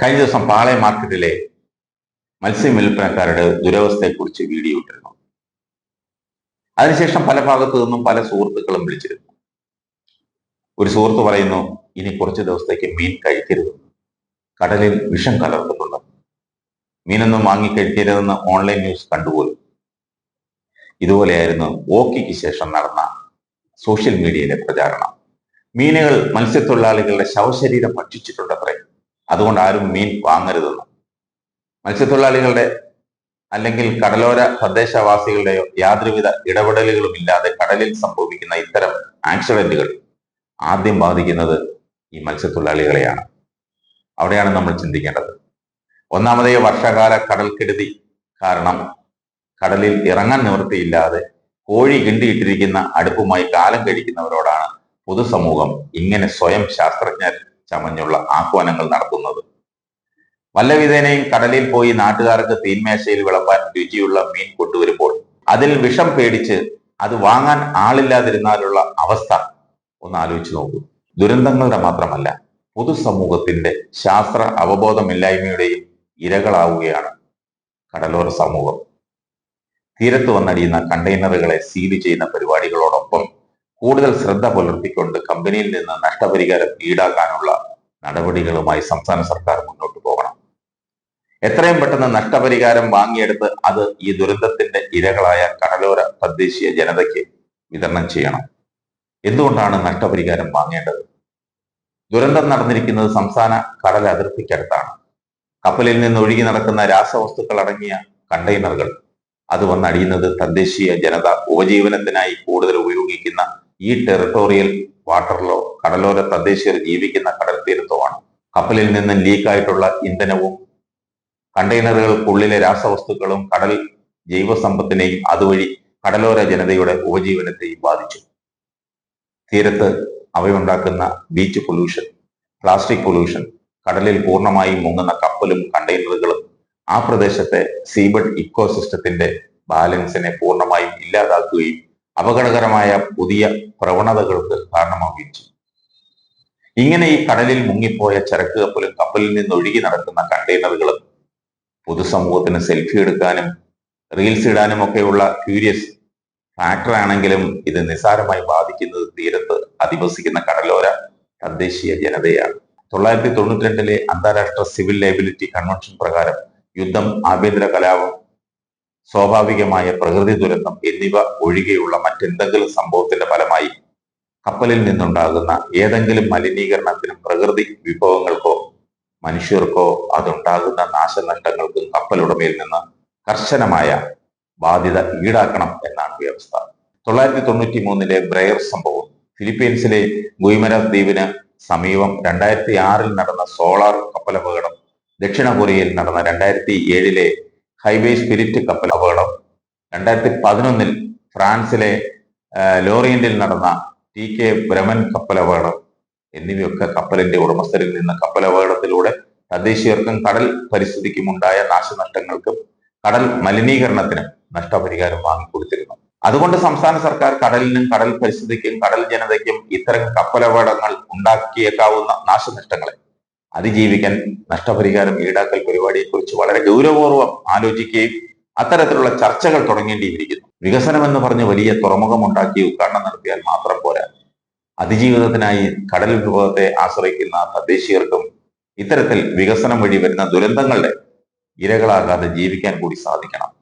കഴിഞ്ഞ ദിവസം പാളയം മാർക്കറ്റിലെ മത്സ്യം വിൽപ്പനക്കാരുടെ ദുരവസ്ഥയെക്കുറിച്ച് വീഡിയോ ഇട്ടിരുന്നു. അതിനുശേഷം പല ഭാഗത്തു നിന്നും പല സുഹൃത്തുക്കളും വിളിച്ചിരുന്നു. ഒരു സുഹൃത്ത് പറയുന്നു ഇനി കുറച്ച് ദിവസത്തേക്ക് മീൻ കഴിക്കരുത് കടലിൽ വിഷം കലർന്നിട്ടുണ്ട് മീനൊന്നും വാങ്ങി കഴിക്കരുതെന്ന് ഓൺലൈൻ ന്യൂസ് കണ്ടുപോലും ഇതുപോലെയായിരുന്നു ഓക്കിക്ക് ശേഷം നടന്ന സോഷ്യൽ മീഡിയയിലെ പ്രചാരണം. മീനുകൾ മത്സ്യത്തൊഴിലാളികളുടെ ശവശരീരം ഭക്ഷിച്ചിട്ടുണ്ടത്രേ. അതുകൊണ്ട് ആരും മീൻ വാങ്ങരുതെന്ന്. മത്സ്യത്തൊഴിലാളികളുടെ അല്ലെങ്കിൽ കടലോര പ്രദേശവാസികളുടെയോ യാതൊരുവിധ ഇടപെടലുകളും ഇല്ലാതെ കടലിൽ സംഭവിക്കുന്ന ഇത്തരം ആക്സിഡന്റുകൾ ആദ്യം ബാധിക്കുന്നത് ഈ മത്സ്യത്തൊഴിലാളികളെയാണ്. അവിടെയാണ് നമ്മൾ ചിന്തിക്കേണ്ടത്. ഒന്നാമതേ വർഷകാല കടൽക്കെടുതി കാരണം കടലിൽ ഇറങ്ങാൻ നിവൃത്തിയില്ലാതെ കോഴി കിണ്ടിയിട്ടിരിക്കുന്ന അടുപ്പുമായി കാലം കഴിക്കുന്നവരോടാണ് പൊതുസമൂഹം ഇങ്ങനെ സ്വയം ശാസ്ത്രജ്ഞർ ചമഞ്ഞുള്ള ആഹ്വാനങ്ങൾ നടത്തുന്നത്. വല്ലവിധേനയും കടലിൽ പോയി നാട്ടുകാർക്ക് തീന്മേശയിൽ വിളമ്പാൻ രുചിയുള്ള മീൻ കൊണ്ടുവരുമ്പോൾ അതിൽ വിഷം പേടിച്ച് അത് വാങ്ങാൻ ആളില്ലാതിരുന്നാലുള്ള അവസ്ഥ ഒന്ന് ആലോചിച്ച് നോക്കൂ. ദുരന്തങ്ങളുടെ മാത്രമല്ല പൊതുസമൂഹത്തിന്റെ ശാസ്ത്ര അവബോധമില്ലായ്മയുടെയും ഇരകളാവുകയാണ് കടലോര സമൂഹം. തീരത്ത് വന്നടിയുന്ന കണ്ടെയ്നറുകളെ സീൽ ചെയ്യുന്ന പരിപാടികളോടൊപ്പം കൂടുതൽ ശ്രദ്ധ പുലർത്തിക്കൊണ്ട് കമ്പനിയിൽ നിന്ന് നഷ്ടപരിഹാരം ഈടാക്കാനുള്ള നടപടികളുമായി സംസ്ഥാന സർക്കാർ മുന്നോട്ട് പോകണം. എത്രയും പെട്ടെന്ന് നഷ്ടപരിഹാരം വാങ്ങിയെടുത്ത് അത് ഈ ദുരന്തത്തിന്റെ ഇരകളായ കടലോര തദ്ദേശീയ ജനതയ്ക്ക് വിതരണം ചെയ്യണം. എന്തുകൊണ്ടാണ് നഷ്ടപരിഹാരം വാങ്ങേണ്ടത്? ദുരന്തം നടന്നിരിക്കുന്നത് സംസ്ഥാന കടൽ അതിർത്തിക്കടുത്താണ്. കപ്പലിൽ നിന്ന് ഒഴുകി നടക്കുന്ന രാസവസ്തുക്കൾ അടങ്ങിയ കണ്ടെയ്നറുകൾ. അത് വന്നടിയുന്നത് തദ്ദേശീയ ജനത ഉപജീവനത്തിനായി കൂടുതൽ ഉപയോഗിക്കുന്ന ഈ ടെറിട്ടോറിയൽ വാട്ടറിലോ കടലോര തദ്ദേശീയർ ജീവിക്കുന്ന കടൽ തീരത്തോ ആണ് കപ്പലിൽ നിന്ന് ലീക്കായിട്ടുള്ള ഇന്ധനവും കണ്ടെയ്നറുകൾക്കുള്ളിലെ രാസവസ്തുക്കളും കടൽ ജൈവസമ്പത്തിനെയും അതുവഴി കടലോര ജനതയുടെ ഉപജീവനത്തെയും ബാധിച്ചു. തീരത്ത് അവയുണ്ടാക്കുന്ന ബീച്ച് പൊല്യൂഷൻ പ്ലാസ്റ്റിക് പൊല്യൂഷൻ കടലിൽ പൂർണമായും മുങ്ങുന്ന കപ്പലും കണ്ടെയ്നറുകളും ആ പ്രദേശത്തെ സീബഡ് ഇക്കോസിസ്റ്റത്തിന്റെ ബാലൻസിനെ പൂർണമായും ഇല്ലാതാക്കുകയും അപകടകരമായ പുതിയ പ്രവണതകൾക്ക് കാരണമാവുകയും ചെയ്യും. ഇങ്ങനെ ഈ കടലിൽ മുങ്ങിപ്പോയ ചരക്ക് കപ്പലും കപ്പലിൽ നിന്ന് ഒഴുകി നടക്കുന്ന കണ്ടെയ്നറുകളും പൊതുസമൂഹത്തിന് സെൽഫി എടുക്കാനും റീൽസ് ഇടാനും ഒക്കെയുള്ള ക്യൂരിയസ് ഫാക്ടർ ആണെങ്കിലും ഇത് നിസ്സാരമായി ബാധിക്കുന്നത് തീരത്ത് അധിവസിക്കുന്ന കടലോര തദ്ദേശീയ ജനതയാണ്. തൊള്ളായിരത്തി തൊണ്ണൂറ്റി രണ്ടിലെ അന്താരാഷ്ട്ര സിവിൽ ലൈബിലിറ്റി കൺവെൻഷൻ പ്രകാരം യുദ്ധം ആഭ്യന്തര കലാപം സ്വാഭാവികമായ പ്രകൃതി ദുരന്തം എന്നിവ ഒഴികെയുള്ള മറ്റെന്തെങ്കിലും സംഭവത്തിന്റെ ഫലമായി കപ്പലിൽ നിന്നുണ്ടാകുന്ന ഏതെങ്കിലും മലിനീകരണത്തിനും പ്രകൃതി വിഭവങ്ങൾക്കോ മനുഷ്യർക്കോ അതുണ്ടാകുന്ന നാശനഷ്ടങ്ങൾക്കും കപ്പലുടമയിൽ നിന്ന് കർശനമായ ബാധ്യത ഈടാക്കണം എന്നാണ് വ്യവസ്ഥ. തൊള്ളായിരത്തി തൊണ്ണൂറ്റി മൂന്നിലെ ബ്രയർ സംഭവം ഫിലിപ്പീൻസിലെ ഗുയ്മര ദ്വീപിന് സമീപം രണ്ടായിരത്തി ആറിൽ നടന്ന സോളാർ കപ്പലപകടം ദക്ഷിണ കൊറിയയിൽ നടന്ന രണ്ടായിരത്തി ഏഴിലെ ഹൈവേ സ്പിരിറ്റ് കപ്പൽ അപകടം. രണ്ടായിരത്തി പതിനൊന്നിൽ ഫ്രാൻസിലെ ലോറിയന്റിൽ നടന്ന ടി കെ ബ്രമൻ കപ്പൽ അപകടം. എന്നിവയൊക്കെ കപ്പലിന്റെ ഉടമസ്ഥരിൽ നിന്ന് കപ്പൽ അപകടത്തിലൂടെ തദ്ദേശീയർക്കും കടൽ പരിസ്ഥിതിക്കും ഉണ്ടായ നാശനഷ്ടങ്ങൾക്കും കടൽ മലിനീകരണത്തിനും നഷ്ടപരിഹാരം വാങ്ങിക്കൊടുത്തിരുന്നു. അതുകൊണ്ട് സംസ്ഥാന സർക്കാർ കടലിനും കടൽ പരിസ്ഥിതിക്കും കടൽ ജനതയ്ക്കും ഇത്തരം കപ്പലപകടങ്ങൾ ഉണ്ടാക്കിയേക്കാവുന്ന നാശനഷ്ടങ്ങളെ അതിജീവിക്കാൻ നഷ്ടപരിഹാരം ഈടാക്കൽ പരിപാടിയെക്കുറിച്ച് വളരെ ഗൗരവപൂർവം ആലോചിക്കുകയും അത്തരത്തിലുള്ള ചർച്ചകൾ തുടങ്ങേണ്ടിയിരിക്കുന്നു. വികസനം എന്ന് പറഞ്ഞ് വലിയ തുറമുഖം ഉണ്ടാക്കി ഉദ്ഘാടനം നടത്തിയാൽ മാത്രം പോരാ. അതിജീവിതത്തിനായി കടൽ വിഭവത്തെ ആശ്രയിക്കുന്ന തദ്ദേശീയർക്കും ഇത്തരത്തിൽ വികസനം വഴി വരുന്ന ദുരന്തങ്ങളുടെ ഇരകളാകാതെ ജീവിക്കാൻ കൂടി സാധിക്കണം.